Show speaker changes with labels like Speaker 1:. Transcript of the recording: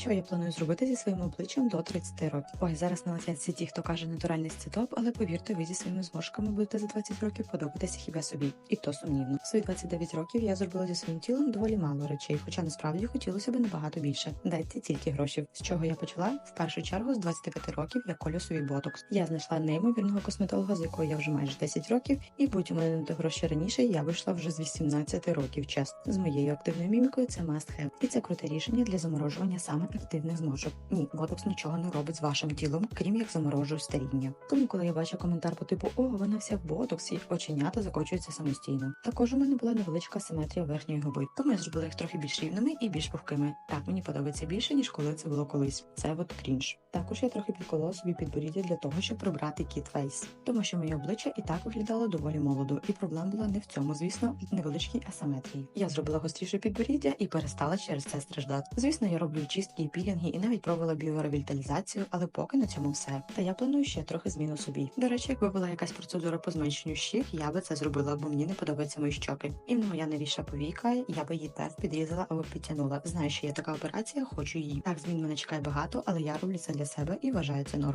Speaker 1: Що я планую зробити зі своїм обличчям до 30 років? Ой, зараз налетять всі ті, хто каже натуральність це топ, але повірте, ви зі своїми зморшками будете за 20 років подобатися хіба собі, і то сумнівно. В свої 29 років я зробила зі своїм тілом доволі мало речей, хоча насправді хотілося б набагато більше. Дайте тільки гроші. З чого я почала? В першу чергу з 25 років я колю собі ботокс. Я знайшла неймовірного косметолога, з якою я вже майже 10 років, і будь у мене на гроші раніше, я вийшла вже з 18 років. Чесно, з моєю активною мімікою це must have. І це круте рішення для заморожування саме активних зморшок. Ні, ботокс нічого не робить з вашим тілом, крім як заморожує старіння. Тому, коли я бачу коментар по типу О, вона вся в ботоксі, оченята закочуються самостійно. Також у мене була невеличка симетрія верхньої губи, тому я зробила їх трохи більш рівними і більш пухкими. Так мені подобається більше ніж коли це було колись. Це от крінж. Також я трохи підколола собі підборіддя для того, щоб прибрати кіт фейс, тому що моє обличчя і так виглядало доволі молодо, і проблема була не в цьому, звісно, в невеличкій асиметрії. Я зробила гостріше підборіддя і перестала через це страждати. Звісно, я роблю чистки пілінги, і навіть пробувала біоревіталізацію, але поки на цьому все. Та я планую ще трохи зміну собі. До речі, якби була якась процедура по зменшенню щік, я би це зробила, бо мені не подобаються мої щоки. І моя новіша повіка, я би її теж підрізала або підтягнула. Знаю, що є така операція, хочу її. Так, змін мене чекає багато, але я роблю це для себе і вважаю це нормою.